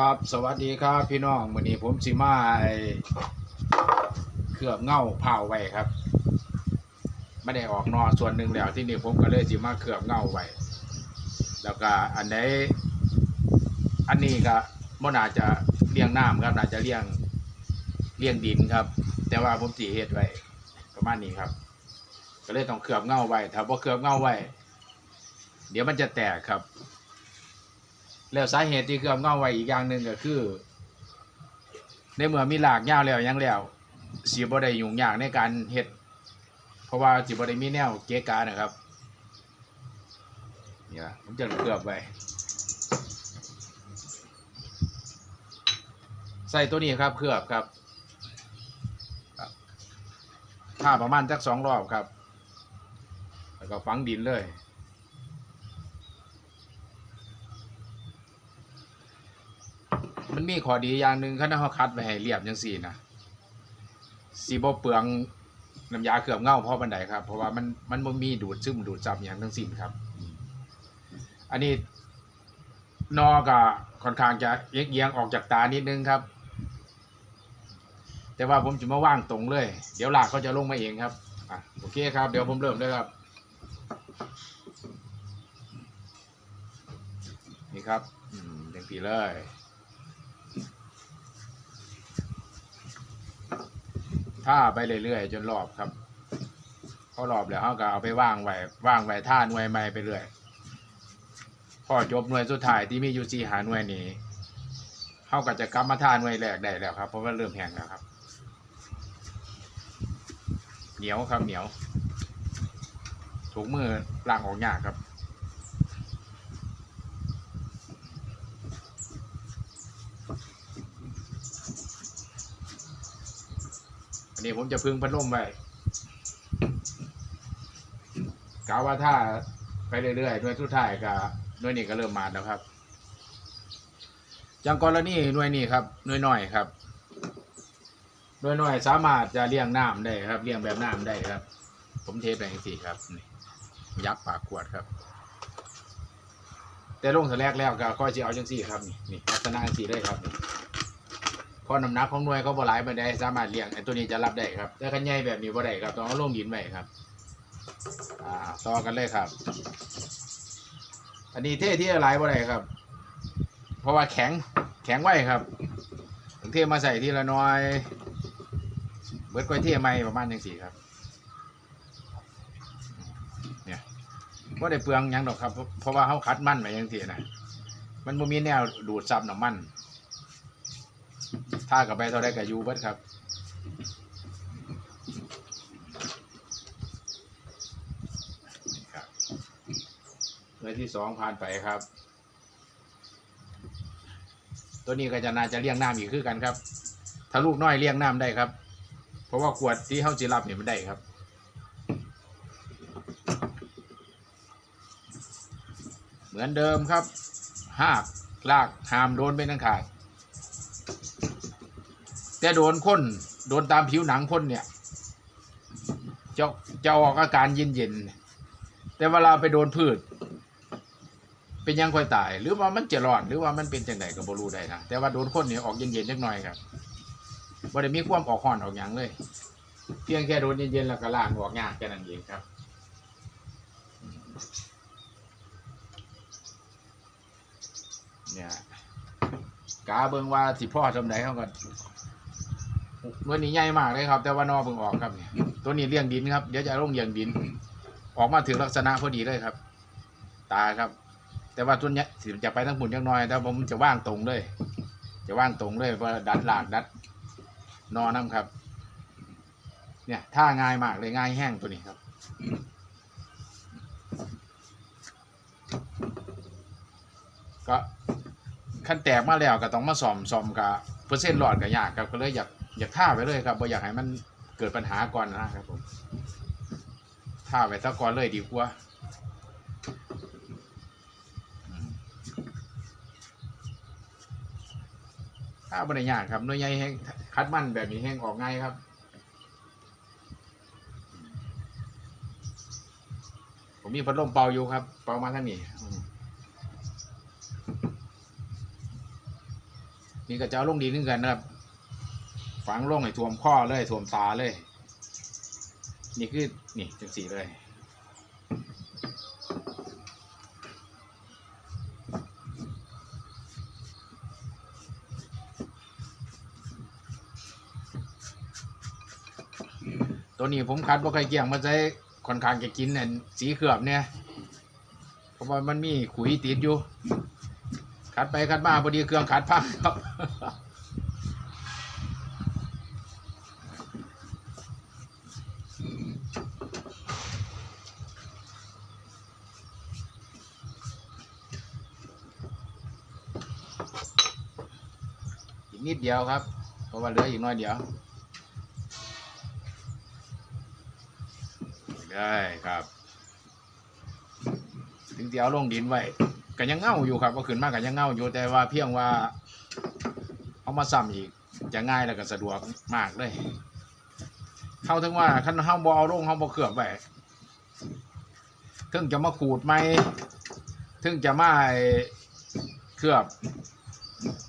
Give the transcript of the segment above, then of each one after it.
ครับสวัสดีครับพี่น้องวันนี้ผมสิมาเคลือบเง่าเผาไว้ครับไม่ได้ออกนอส่วนหนึ่งแล้วที่นี่ผมก็เลยสิมาเคลือบเง่าไว้แล้วก็อันไหนอันนี้ก็บ่น่าจจะเลี้ยงน้ำครับน่าจจะเลี้ยงเลี้ยงดินครับ แต่ว่าผมสีเฮ็ดไว้ประมาณนี้ครับ ก็เลยต้องเคลือบเง่าไว้ถ้าบ่เคลือบเง่าไว้ เดี๋ยวมันจะแตกครับ แล้วสาเหตุที่เคลือบเงาไว้อีกอย่างหนึ่งก็คือ ในเมื่อมีหลากยาวแล้วยังแล้วสีบ่ได้ยุ่งยากในการเฮ็ด เพราะว่าสิบ่ได้มีแนวเกะกานะครับเนี่ยผมจะเคลือบไว้ใส่ตัวนี้ครับเคลือบครับครับถ้าประมาณจักสองรอบครับ แล้วก็ฝังดินเลย มันมีข้อดีอย่างหนึ่งคันเขาคัดไว้ให้เรียบจังซี่นะสีบ่เปลืองน้ำยาเคลือบเงาเพราะบันไดครับ เพราะว่ามันมันบ่มีดูดซึมดูดซับอย่างทั้งสิ้นครับ อันนี้นอก็ค่อนข้างจะเอียงออกจากตานิดนึงครับ แต่ว่าผมจะมาว่างตรงเลย เดี๋ยวหลากเขาจะลงมาเองครับอะโอเคครับ เดี๋ยวผมเริ่มเลยครับ นี่ครับเต็มปีเลย ท่าไปเรื่อยๆจนรอบครับพอรอบแล้วเขาก็เอาไปว่างไว้ว่างไว้ท่าหน่วยใหม่ไปเรื่อยพอจบหน่วยสุดท้ายที่มีอยู่สี่หาหน่วยนี้เขาก็จะกลับมาท่าหน่วยแรกได้แล้วครับ เพราะว่าเริ่มแห้งแล้วครับ เหนียวครับเหนียวถูกมือล้างออกยากครับ นนี้ผมจะพึ่งพัดลมไว้กาว่าถ้าไปเรื่อยๆหน่วยสุดท้ายก็หน่วยนี้ก็เริ่มมาแล้วครับจังกรณีหน่วยนี้ครับหน่วยน้อยครับหน่วยน้อยสามารถจะเลี้ยงน้ำได้ครับเลี้ยงแบบน้ำได้ครับ ผมเทไปอย่างสี่ครับนี่ยักษ์ปากขวดครับ แต่ลงแต่แรกแล้วก็ค่อยจะเอาจังสี่ครับนี่นี่ลักษณะจังสี่ได้ครับนี่ พราะน้ำหนักของหน่วยเขาบ่หลายไปได้สามารถเลี้ยงไอ้ตัวนี้จะรับได้ครับแต่ขันใหญ่แบบนี้บ่ได้ครับต้องเอาลงดินไว้ครับอ่าต่อกันเลยครับ อันนี้เท่ที่หลายบ่ได้ครับ เพราะว่าแข็งแข็งไว้ครับถึงเทมาใส่ทีละน้อย เบิดก้อยเทใหม่ประมาณจังสี่ครับเนี่ยบ่ได้เปลืองยังดอกครับ เพราะว่าเขาคัดมั่นไว้จังซี่นะมันบ่มีแนวดูดซับน้ำมัน ถ้ากับไปเท่าได้กับยูเบิดครับนี่ครับเนื้อที่สองผ่านไปครับ ตัวนี้ก็จะน่าจะเลี้ยงน้ำอีกคือกันครับ ถ้าลูกน้อยเลี้ยงน้ำได้ครับ เพราะว่าขวดที่เขาจิรับเนี่ยมันได้ครับเหมือนเดิมครับหากลากหามโดนเป็นทั้งขาด แต่โดนคนโดนตามผิวหนังคนเนี่ย จะจะออกอาการเย็นเย็นแต่เวลาไปโดนพืช เป็นยังค่อยตาย หรือว่ามันจะร้อน หรือว่ามันเป็นจังไดก็บ่รู้ได้นะแต่ว่าโดนคนเนี่ยออกเย็นเย็นๆจักหน่อยครับบ่ได้มีความออกห่อนออกหยังเลย เพียงแค่โดนเย็นๆแล้วก็ล้างออกยากแค่นั้นเองครับเนี่ยกาเบิงว่าสิพ่อทำไดเขาก็ ตัวนี้ใหญ่มากเลยครับ แต่ว่านอเพิ่งออกครับเนี่ยตัวนี้เลี้ยงดินครับ เดี๋ยวจะลงเลี้ยงดิน ออกมาถึงลักษณะพอดีเลยครับ ตาครับ แต่ว่าตัวเนี้ยสิจะไปทั้งหมุนยังน้อยแต่ผมจะว่างตรงเลย จะว่างตรงเลยเพราะดัดหลากดัด นอน้ำครับ เนี่ยท่าง่ายมากเลยง่ายแห้งตัวนี้ครับก็ขั้นแตกมาแล้วก็ต้องมาซ่อมซ่อมกับเปอร์เซ็นต์หลอดก็ยากครับก็เลยอยาก อยากท่าไว้เลยครับบ่อยากให้มันเกิดปัญหาก่อนนะครับผมท่าไว้ซะก่อนเลยดีกว่าท่าบ่ได้ยากครับน่วยใหญ่แห้งคัดมันแบบนี้แห้งออกง่ายครับ ผมมีพัดลมเป่าอยู่ครับ เป่ามาทางนี้มนี่ก็จะเอาลงดินนึงกันนะครับ ฝังลงให้ท่วมข้อเลยท่วมตาเลย นี่คือนี่จังสีเลยตัวนี้ผมคัดว่าใครเกี่ยงมาใช้ค่อนข้างจะกินเนี่ยสีเขือบเนี่ยเพราะว่ามันมีขุยติดอยู่ คัดไปคัดมาพอดีเครื่องคัดพังครับ เดียวครับ เพราะว่าเหลืออีกน้อยเดียวได้ครับ ถึงจะเอาลงดินไว้ก็ยังเง่าอยู่ครับ ก็ขึ้นมากก็ยังเง่าอยู่แต่ว่าเพียงว่า เอามาซ้ำอีกจะง่ายแล้วก็สะดวกมากเลยเข้าถึงว่าคันเฮาบ่เอาลงเฮาบ่เคลือบไว้ถึงจะมาขูดไหมถึงจะมาเคลือบ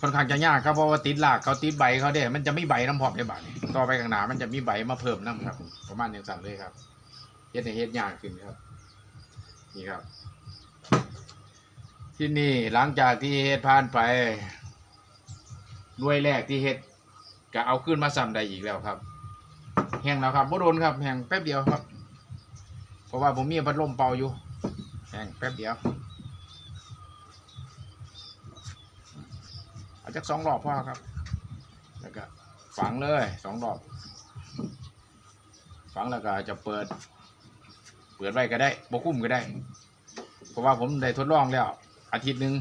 ค่อนข้างจะยากครับเพราะว่าติดหลากเขาติดใบเขาเด้มันจะไม่ใบน้ำพร้อมในบัดนี้ต่อไปข้างหน้ามันจะมีใบมาเพิ่มน้ำครับ ประมาณอย่งสั่นเลยครับเฮ็ดให้เฮ็ดยากขึ้นครับ นี่ครับ ที่นี่หลังจากที่เฮ็ดผ่านไปหน่วยแรกที่เฮ็ดก็เอาขึ้นมาซ้ำได้อีกแล้วครับแห้งแล้วครับบ่โดนครับแห้งแป๊บเดียวครับ เพราะว่าผมมีพัดลมเป่าอยู่แห้งแป๊บเดียว เอากสองรอบพ่อครับ แล้วก็ฝังเลยสองรอบ ฝังแล้วก็จะเปิด เปิดไว้ก็ได้บคุ้มก็ได้ เพราะว่าผมได้ทดลองแล้ว อาทิตย์หนึ่ง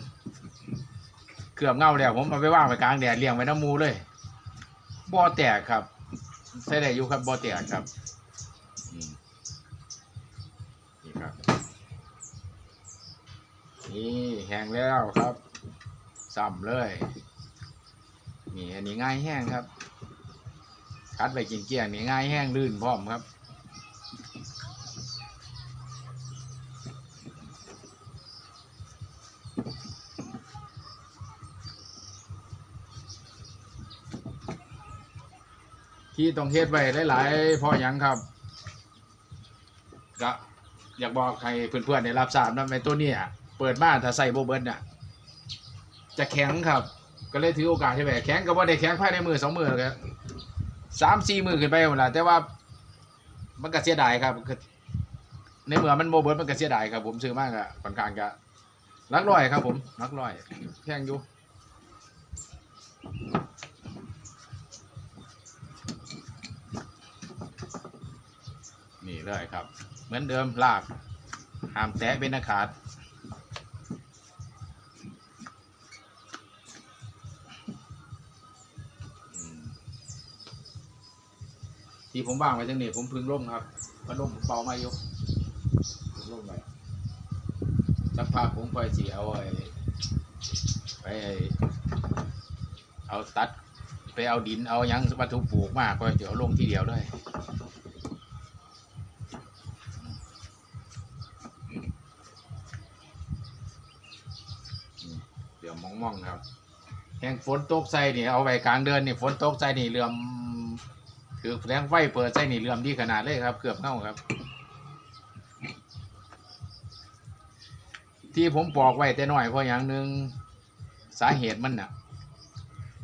เกือบเงาแล้ว ผมเอาไปว่างไปกลางแดดเลี้ยงไว้น้ำมูเลยบ่อแตกครับใช้ได้อยู่ครับบ่อแตกครับนี่ครับ นี่แห้งแล้วครับซ้ำเลย นี่อันนี้ง่ายแห้งครับคัดไปกินเกลี้ยงนี่ง่ายแห้งลื่นพร้อมครับที่ต้องเฮ็ดไว้หลายๆพราะหยังครับก็อยากบอกให้เพื่อนๆได้รับทราบนะในตัวนี้เปิดมาถ้าใส่โบเบิร์ดน่ะจะแข็งครับ ก็เลยถือโอกาสที่แบบแข็งก็ว่าได้แข็งภายในมือสองมือก็สามสี่มือขึ้นไปหมดละแต่ว่ามันก็เสียดายครับ ในเมื่อมันโบเบิร์มันก็เสียดายครับ ผมซื้อมากอะค่อนข้างจะรักร้อยครับ ผมรักร้อยแพงอยู่นี่เลยครับ เหมือนเดิมลากห้ามแตะเป็นอาขาด ที่ผมวางไว้ตรงนี้ผมพึ่งร่มครับพัดลมผมเป่ามายู่พึ่งร่มไปสักพักผมไปสีเอาไอ้ไปเอาตัด ไปเอาดินเอายังวัตถุปลูกมาก็เดี๋ยวลงที่เดียวเลยเดี๋ยวมองๆครับแห่งฝนตกใส่นี่เอาไว้กลางเดือนนี่ฝนตกใส่นี่เรื่อม คือแรงไฟเปิดใส่นี่เรื่อมดีขนาดเลยครับ เกือบเท่าครับ ที่ผมบอกไว้แต่น้อยเพราะอย่างหนึ่งสาเหตุมันน่ะ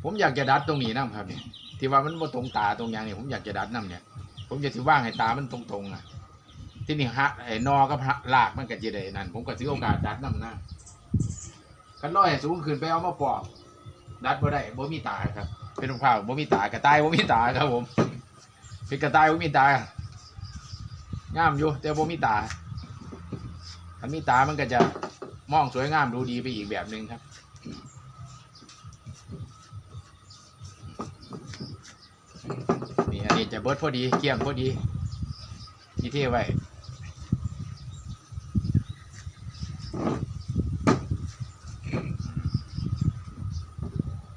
ผมอยากจะดัดตรงนี้น้ครับเนี่ยที่ว่ามันบ่ตรงตาตรงอย่างนี้ผมอยากจะดัดน้ำเนี่ย ผมจะถือว่างให้ตามันตรงๆอะ ที่นี่ฮะไอ้นอกับลากมันก็จะไดนั่นผมก็ถือโอกาสดัดน้ำหน้ากันร้อยสูงขึ้นไปเอามาปอกดัดบ่ได้บ่มีตาครับ เป็นรองเท้าบ่มีตากระต่ายบ่มีตาครับผม เป็นกระต่ายบ่มีตางามอยู่แต่บ่มีตาถ้ามีตามันก็จะมองสวยงามดูดีไปอีกแบบหนึ่งครับนี่อันนี้จะเบิดพอดีเกี่ยงพอดีที่เทไว้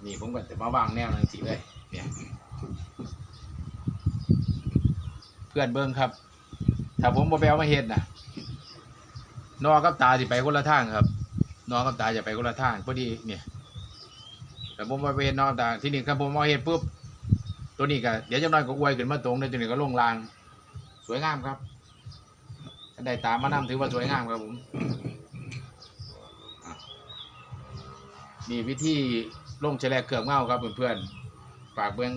นี่ผมก็จะมาวางแนวนังสีเลยเนี่ย พื่อนเบิ้งครับ ถ้าผมบ่ไปเอามาเฮ็ดนะนอกับตาสิไปคนละทางครับนอกับตาจะไปคนละทางพอดีเนี่ยแต่ผมมาเห็นนาะแต่ที่นี่ครับผมมาเห็นปุ๊บตัวนี้ก็เดี๋ยวจะน้อยก็อวยขึ้นมาตรงเลยตัวนี้ก็ลงราง สวยงามครับได้ตามมานำถือว่าสวยงามครับผมอะนี่วิธีลงแฉลกเกือบเงาครับเพื่อนๆฝากเบื้อง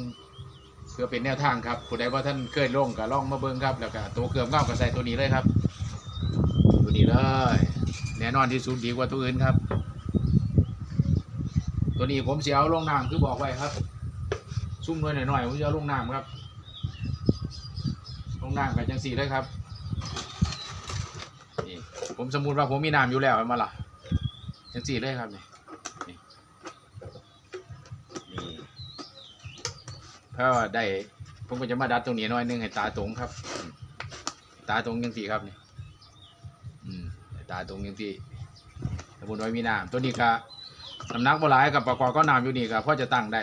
พื่อเป็นแนวทางครับผู้ใดว่าท่านเคยลงก็ลองมาเบิ้งครับ แล้วก็ตัวเกลือบเงาก็ใส่ตัวนี้เลยครับ ตัวนี้เลยแน่นอนที่สุดดีกว่าตัวอื่นครับ ตัวนี้ผมเสียเอาลงน้ำคือบอกไว้ครับ ซุ่มหน่อยหน่อยผมจะลงน้ำครับ ลงน้ำกันจังสี่เลยครับนี่ผมสมมุติว่าผมมีน้ำอยู่แล้วเห็นมาล่ะจังสี่เลยครับนี่นี่ เพราได้ผมก็จะมาดัดตรงนี้หน่อยนึงให้ตาตรงครับ ตาตรงจังสี่ครับนี่อตาตรงจังสี่สมมติว่ามีน้ำตัวนี้ก็น้ำหนักบ่หลายกับประกอบก็น้ำอยู่นี่ก็พอจะตั้งได้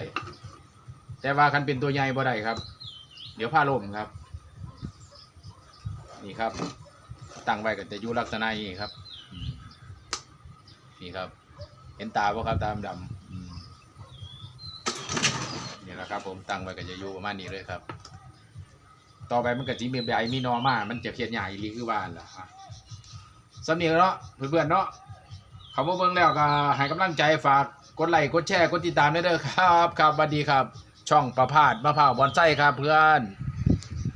แต่ว่าคันเป็นตัวใหญ่บ่ได้ครับ เดี๋ยวผ้าล่มครับ นี่ครับ ตั้งไว้ก็จะอยู่ลักษณะนี้ครับ นี่ครับ เห็นตาป่ะครับตามดำ นี่แหละครับ ผมตั้งไว้กับยายูประมาณนี้เลยครับ ต่อไปมันก็จะมีใบมีนอมา มันจะเพียนใหญ่อีหลีคือบ้านล่ะสำเนียงเนาะเพื่อนๆเนาะเขามาเบิ่งแล้วก็ให้กำลังใจฝากกดไลค์กดแชร์กดติดตามด้วยเด้อครับ ครับสวัสดีครับ ช่องประพาสมะพร้าวบอนไส้ครับเพื่อน